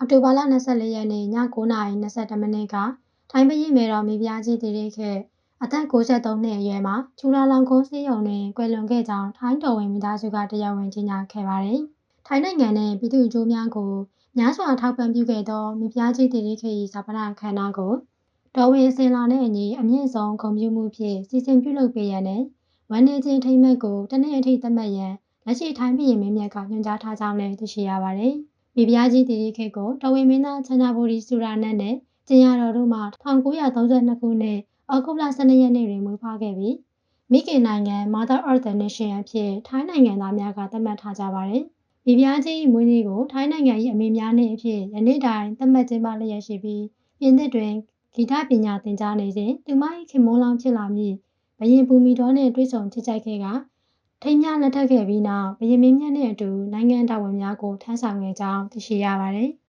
အော်တိုဘာလ24ရက်နေ့ည9:22မိနစ်ကထိုင်းပရင်မေတော်မိဖုရားကြီးတည်ရိခေအသက်63နှစ်အရွယ်မှာချူလာလောင်ကုန်းစေးရုံတွင်ကွယ်လွန်ခဲ့ကြောင်းထိုင်းတော်ဝင်မိသားစုကတရားဝင်ကြေညာခဲ့ပါတယ်။ထိုင်းနိုင်ငံနှင့်ပြည်သူ့အကျိုးများကိုများစွာထောက်ပံ့ပြုခဲ့သောမိဖုရားကြီးတည်ရိခေ၏ဇာပနာခမ်းနားကိုတော်ဝင်အစင်လာနှင့်အညီအမြင့်ဆုံးဂုဏ်ပြုမှုဖြင့်စီစဉ်ပြုလုပ်ပေးရန်နှင့်ဝန်နေခြင်းထိမ့်မှတ်ကိုတနေ့အထိသတ်မှတ်ရန်လက်ရှိထိုင်းပြည်မင်းမြတ်ကညွှန်ကြားထားကြောင်းလည်းသိရှိရပါတယ်။ မိဖုရားကြီးတည်ရိခေတ်ကိုတော်ဝင်မင်းသားချန္နာဘူရီစူရာနတ်နဲ့ကျင်ရတော်တို့မှ1932ခုနှစ်အောက်တိုဘာ12ရက်နေ့တွင်မွေးဖွားခဲ့ပြီးမိခင်နိုင်ငံ Mother of the Nation အဖြစ်ထိုင်းနိုင်ငံသားများကသတ်မှတ်ထားကြပါတယ်။မိဖုရားကြီးမွေးနေ့ကိုထိုင်းနိုင်ငံ၏အမေများနေ့အဖြစ်ယနေ့တိုင်သတ်မှတ်ကျင်းပလျက်ရှိပြီးပြင်သစ်တွင်ဂီတပညာသင်ကြားနေစဉ်သူမ၏ခင်မွန်းလောင်းဖြစ်လာမည့်ဘရင်ဘူမီတော်နှင့်တွေ့ဆုံချစ်ကြိုက်ခဲ့က ထိမ်းမြလက်ထပ်ခဲ့ပြီးနောက်ဘရင်မင်းမြတ်နှင့်အတူ နိုင်ငံတော်ဝန်များကို ထမ်းဆောင်ခဲ့ကြောင်း သိရှိရပါတယ်။